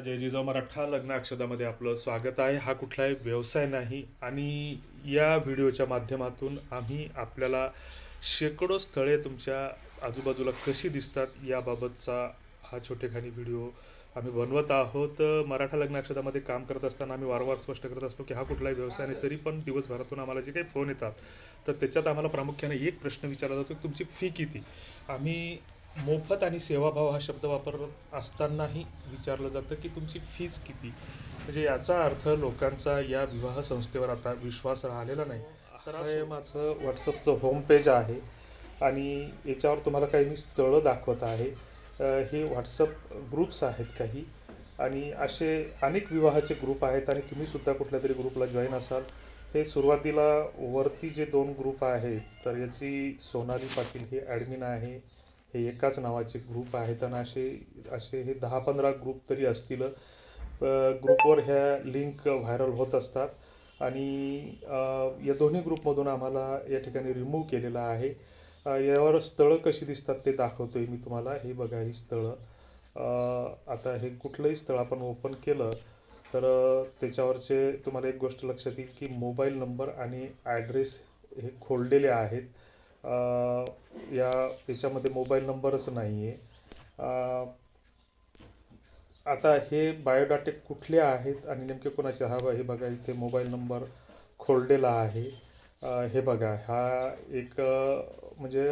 अजय जिजाऊ मराठा लग्न अक्षदामध्ये आपलं स्वागत आहे. हा कुठलाही व्यवसाय नाही आणि या व्हिडिओच्या माध्यमातून आम्ही आपल्याला शेकडो स्थळे तुमच्या आजूबाजूला कशी दिसतात याबाबतचा हा छोटेखानी व्हिडिओ आम्ही बनवत आहोत. मराठा लग्न अक्षदामध्ये काम करत असताना आम्ही वारंवार स्पष्ट करत असतो की हा कुठलाही व्यवसाय नाही तरी पण दिवसभरातून आम्हाला जे काही फोन येतात तर त्याच्यात आम्हाला प्रामुख्याने एक प्रश्न विचारला जातो की तुमची फी किती? आम्ही मोफत आणि सेवाभाव हा शब्द वापरत असतानाही विचारलं जातं की तुमची फीज किती? म्हणजे याचा अर्थ लोकांचा या विवाह संस्थेवर आता विश्वास राहिलेला नाही. तर हे माझं व्हॉट्सअपचं होम पेज आहे आणि याच्यावर तुम्हाला काही मी स्थळं दाखवत आहे. हे व्हॉट्सअप ग्रुप्स आहेत काही आणि असे अनेक विवाहाचे ग्रुप आहेत आणि तुम्हीसुद्धा कुठल्या तरी ग्रुपला जॉईन असाल. हे सुरुवातीला वरती जे दोन ग्रुप आहेत तर याची सोनाली पाटील हे ॲडमिन आहे. हे एकाच नावाचे ग्रुप आहेत आणि असे असे हे दहा पंधरा ग्रुप तरी असतील. ग्रुपवर ह्या लिंक व्हायरल होत असतात. आणि या दोन्ही ग्रुपमधून आम्हाला या ठिकाणी रिमूव्ह केलेलं आहे. यावर स्थळं कशी दिसतात ते दाखवतो आहे मी तुम्हाला. हे बघा ही स्थळं. आता हे कुठलंही स्थळ आपण ओपन केलं तर त्याच्यावरचे तुम्हाला एक गोष्ट लक्षात येईल की मोबाईल नंबर आणि ॲड्रेस हे खोललेले आहेत. या याच्यामध्ये मोबाईल नंबरच नाही आहे आता हे बायोडाटे कुठले आहेत आणि नेमके कोणाचे हा हे बघा इथे मोबाईल नंबर खोललेला आहे. हे बघा हा एक म्हणजे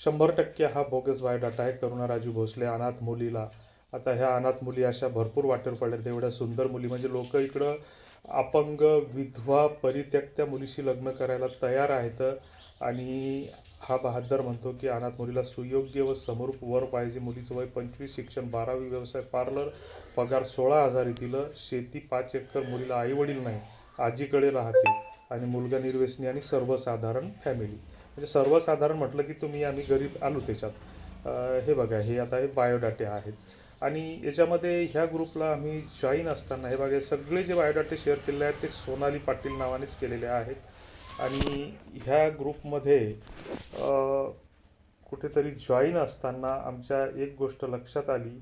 शंभर टक्के हा बोगस बायोडाटा आहे करुणा राजू भोसले अनाथ मुलीला. आता ह्या अनाथ मुली अशा भरपूर वाटेवर पडल्यात एवढ्या सुंदर मुली. म्हणजे लोक इकडं अपंग विधवा परित्यक्त्या मुलीशी लग्न करायला तयार आहेत. आणि हा बहादर म्हणतो की अनाथ मुलीला सुयोग्य व समरूप वर पाहिजे. मुलीचं वय पंचवीस शिक्षण बारावी व्यवसाय पार्लर पगार सोळा हजार येतील शेती पाच एकर मुलीला आईवडील नाही आजीकडे राहते आणि मुलगा निर्व्यसनी आणि सर्वसाधारण फॅमिली म्हणजे सर्वसाधारण म्हटलं की तुम्ही आम्ही गरीब आलो त्याच्यात. हे बघा हे आता हे बायोडाटे आहेत. आणि याच्यामध्ये ह्या ग्रुपला आम्ही जॉईन असताना हे बघा सगळे जे बायोडाटे शेअर केलेले आहेत ते सोनाली पाटील नावानेच केलेले आहेत. आणि ह्या ग्रुपमध्ये कुठेतरी जॉईन असताना आमच्या एक गोष्ट लक्षात आली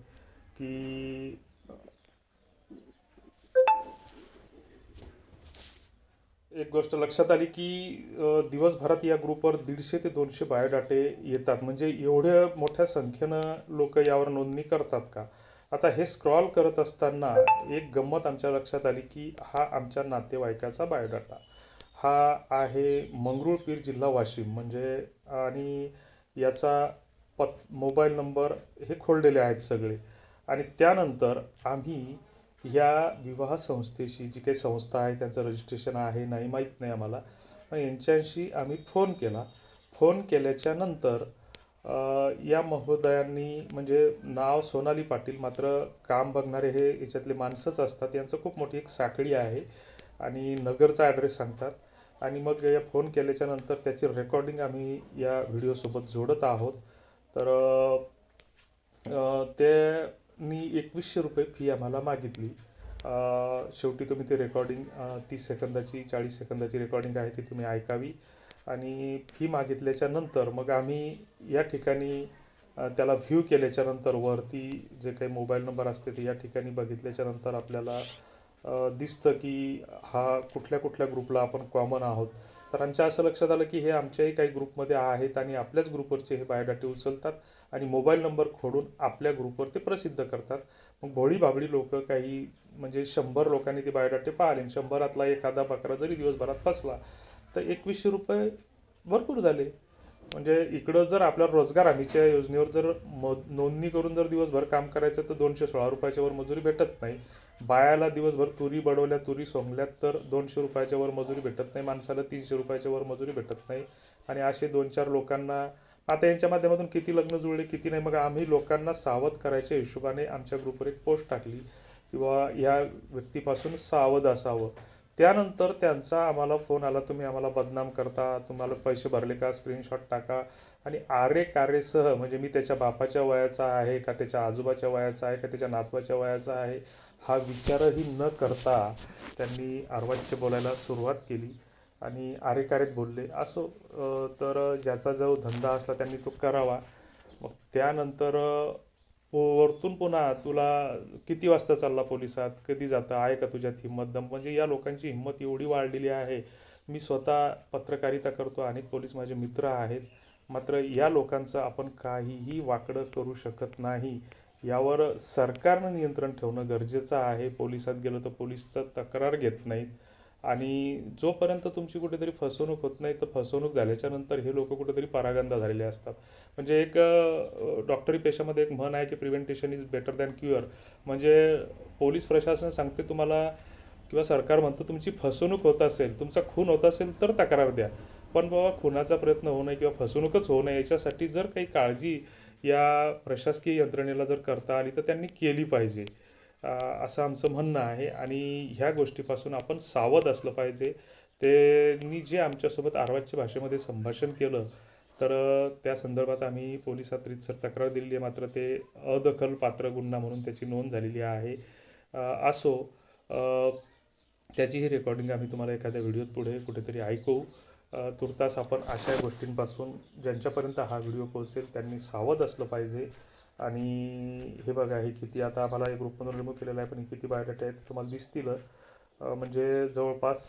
की एक गोष्ट लक्षात आली की दिवसभरात या ग्रुपवर दीडशे ते दोनशे बायोडाटे येतात. म्हणजे एवढ्या मोठ्या संख्येनं लोक यावर नोंदणी करतात का? आता हे स्क्रॉल करत असताना एक गंमत आमच्या लक्षात आली की हा आमच्या नातेवाईकाचा बायोडाटा. हा आहे मंगरुळपीर जिल्हा वाशिम. म्हणजे आणि याचा पत मोबाईल नंबर हे खोललेले आहेत सगळे. आणि त्यानंतर आम्ही या विवाह संस्थेशी जी काही संस्था आहे त्यांचं रजिस्ट्रेशन आहे नाही माहीत नाही आम्हाला मग यांच्याशी आम्ही फोन केला. फोन केल्याच्यानंतर या महोदयांनी म्हणजे नाव सोनाली पाटील मात्र काम बघणारे हे याच्यातले माणसंच असतात. यांचं खूप मोठी एक साखळी आहे. आणि नगरचा ॲड्रेस सांगतात. आणि मग या फोन केल्याच्यानंतर त्याची रेकॉर्डिंग आम्ही या व्हिडिओसोबत जोडत आहोत. तर ते मी त्यांनी एकवीसशे रुपये फी आम्हाला मागितली. शेवटी तुम्ही ते रेकॉर्डिंग तीस सेकंदाची चाळीस सेकंदाची रेकॉर्डिंग आहे ती तुम्ही ऐकावी. आणि फी मागितल्याच्या नंतर मग आम्ही या ठिकाणी त्याला व्ह्यू केल्याच्यानंतर वरती जे काही मोबाईल नंबर असते ते या ठिकाणी बघितल्याच्या नंतर आपल्याला दिसतं की हा कुठल्या कुठल्या ग्रुपला आपण कॉमन आहोत? तर आमच्या असं लक्षात आलं की हे आमच्याही काही ग्रुपमध्ये आहेत आणि आपल्याच ग्रुपवरचे हे बायोडाटे उचलतात आणि मोबाईल नंबर खोडून आपल्या ग्रुपवर ते प्रसिद्ध करतात. मग भोळी भाबडी लोक काही म्हणजे शंभर लोकांनी ते बायोडाटे पाहिले. आणि शंभरातला एखादा बकरा जरी दिवसभरात फसला तर एकवीसशे रुपये भरपूर झाले. म्हणजे इकडं जर आपल्या रोजगार हमीच्या योजनेवर जर म नोंदणी करून जर दिवसभर काम करायचं तर दोनशे सोळा रुपयाच्यावर मजुरी भेटत नाही. बायाला दिवसभर तुरी बडवल्या तुरी सोंगल्यात तर दोनशे रुपयाच्या वर मजुरी भेटत नाही माणसाला तीनशे रुपयाच्या वर मजुरी भेटत नाही. आणि असे दोन चार लोकांना आता यांच्या माध्यमातून किती लग्न जुळले किती नाही मग आम्ही लोकांना सावध करायच्या हिशोबाने आमच्या ग्रुपवर एक पोस्ट टाकली. किंवा ह्या व्यक्तीपासून सावध असावं. त्यानंतर त्यांचा आम्हाला फोन आला तुम्ही आम्हाला बदनाम करता तुम्हाला पैसे भरले का? स्क्रीनशॉट टाका. आणि आरे कारेसह म्हणजे मी त्याच्या बापाच्या वयाचा आहे का त्याच्या आजोबाच्या वयाचा आहे का त्याच्या नातवाच्या वयाचा आहे हा विचारही न करता त्यांनी आर्वाच्य बोलायला सुरुवात केली आणि आरेकारेत बोलले असो तर ज्याचा जो धंदा असला त्यांनी तो करावा. मग त्यानंतर वरतून पुन्हा तुला किती वाजता चालला पोलिसात? कधी जातं? आहे का तुझ्यात हिंमत दम? म्हणजे या लोकांची हिंमत एवढी वाढलेली आहे. मी स्वतः पत्रकारिता करतो अनेक पोलीस माझे मित्र आहेत. मात्र या लोकांचं आपण काहीही वाकडं करू शकत नाही. यावर सरकारनं नियंत्रण ठेवणं गरजेचं आहे. पोलिसात गेलं तर पोलीस तक्रार घेत नाहीत. आणि जोपर्यंत तुमची कुठेतरी फसवणूक होत नाही तर फसवणूक झाल्याच्यानंतर हे लोक कुठेतरी परागंदा झालेले असतात. म्हणजे एक डॉक्टरी पेशामध्ये एक म्हण आहे की prevention is better than cure म्हणजे पोलीस प्रशासन सांगते तुम्हाला किंवा सरकार म्हणतं तुमची फसवणूक होत असेल तुमचा खून होत असेल तर तक्रार द्या. पण बाबा खुनाचा प्रयत्न होऊ नये किंवा फसवणूकच होऊ नये याच्यासाठी जर काही काळजी या प्रशासकीय यंत्रणेला जर करता आली तर त्यांनी केली पाहिजे. असं आमचं म्हणणं आहे आणि ह्या गोष्टीपासून आपण सावध असलं पाहिजे. त्यांनी जे आमच्यासोबत आरवाच्या भाषेमध्ये संभाषण केलं तर त्या संदर्भात आम्ही पोलिसात रीतसर तक्रार दिलेली आहे. मात्र ते अदखल पात्र गुन्हा म्हणून त्याची नोंद झालेली आहे. असो त्याची ही रेकॉर्डिंग आम्ही तुम्हाला एखाद्या व्हिडिओत पुढे कुठेतरी ऐकू. तुर्तास आपण अशा गोष्टींपासून ज्यांच्यापर्यंत हा व्हिडिओ पोहोचेल त्यांनी सावध असलं पाहिजे. आणि हे बघा हे किती आता आम्हाला एक ग्रुपमधून रिमूव्ह केलेलं आहे पण हे किती बायोडेटा आहेत तुम्हाला दिसतील. म्हणजे जवळपास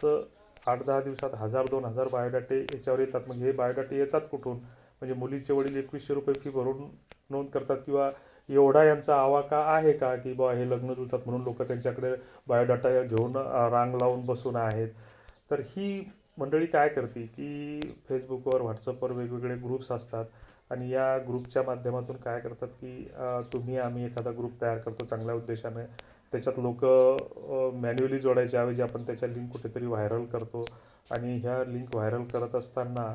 आठ दहा दिवसात हजार दोन हजार बायोडाटे याच्यावर येतात. म्हणजे हे बायोडाटे येतात कुठून? म्हणजे मुलीचे वडील एकवीसशे रुपये फी भरून नोंद करतात किंवा एवढा यांचा आवाका आहे का की बा हे लग्न जुळतात म्हणून लोक त्यांच्याकडे बायोडाटा घेऊन रांग लावून बसून आहेत? तर ही मंडळी काय करते की फेसबुकवर व्हॉट्सअपवर वेगवेगळे ग्रुप्स असतात. आणि या ग्रुपच्या माध्यमातून काय करतात की तुम्ही आम्ही एखादा ग्रुप तयार करतो चांगल्या उद्देशाने. त्याच्यात लोक मॅन्युअली जोडायच्या ऐवजी आपण त्याच्या लिंक कुठेतरी व्हायरल करतो. आणि ह्या लिंक व्हायरल करत असताना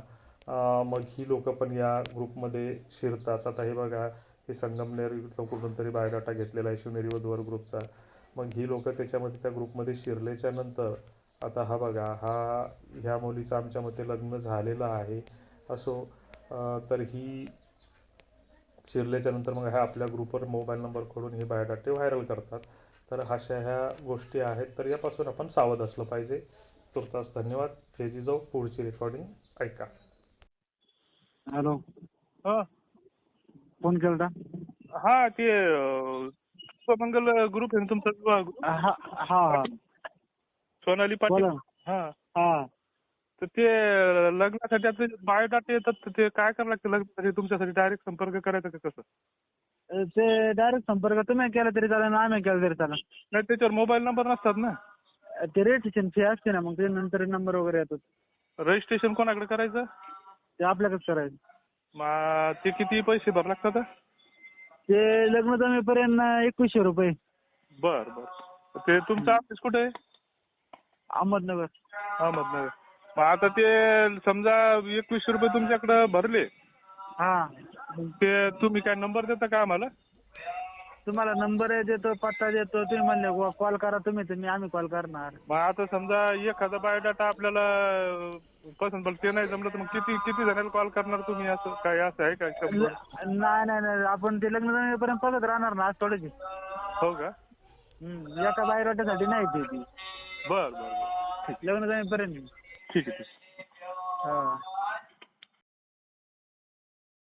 मग ही लोक पण या ग्रुपमध्ये शिरतात. आता हे बघा हे संगमनेर इथलं कुठून तरी बायोडाटा घेतलेला आहे शिवनेरी वधूवर ग्रुपचा. मग ही लोक त्याच्यामध्ये त्या ग्रुपमध्ये शिरल्याच्या नंतर आता हा बघा हा ह्या मुलीचं आमच्या मते लग्न झालेलं आहे. असो तर ही शिरल्याच्या नंतर मग ह्या आपल्या ग्रुपवर मोबाईल नंबर खोडून हे बायोडाटे व्हायरल करतात. तर अशा ह्या गोष्टी आहेत. तर यापासून आपण सावध असलं पाहिजे. तुर्तास धन्यवाद. जय जिजाऊ पुढची रेकॉर्डिंग ऐका. हॅलो हा. फोन केलता? हा ते मंगल ग्रुप आहे ना तुमचा? विवाह हा हा. हा सोनाली पाटील. बोला हा. हा. तर ते लग्नासाठी आपले बायोडाटे येतात तर ते काय करावं लागतं लग्नासाठी तुमच्यासाठी डायरेक्ट संपर्क करायचा का कसं? ते डायरेक्ट संपर्क तुम्ही केला तरी चालेल आम्ही केला तरी चालेल. नाही त्याच्यावर मोबाईल नंबर नसतात ना? ते रजिस्ट्रेशन फी असते ना मग ते नंतर नंबर वगैरे येतात. रजिस्ट्रेशन कोणाकडे करायचं? ते आपल्याकडेच करायचं. मग ते किती पैसे भरावे लागतात? ते लग्न जमेपर्यंत एकवीसशे रुपये. बर बर. ते तुमचं ऑफिस कुठे आहे? अहमदनगर. अहमदनगर. मग आता ते समजा एकवीसशे रुपये तुमच्याकडे भरले हा. ते तुम्ही काय नंबर देता का आम्हाला? तुम्हाला नंबर देतो पत्ता देतो तुम्ही म्हणले कॉल करा तुम्ही मी आम्ही कॉल करणार. मग आता समजा एखादा बायोडाटा आपल्याला पसंत पडलं ते नाही जमलं तर मग किती किती जणांना कॉल करणार तुम्ही? असं काय असं आहे का शंभर ल- नाही नाही नाही आपण ते लग्न जमेपर्यंत बघत राहणार ना आज थोडीच हो का? हम्म, एका बायोडाटासाठी नाही ते. ती बर बर. बर लग्न जमेपर्यंत ठीक आहे ठीक आहे हा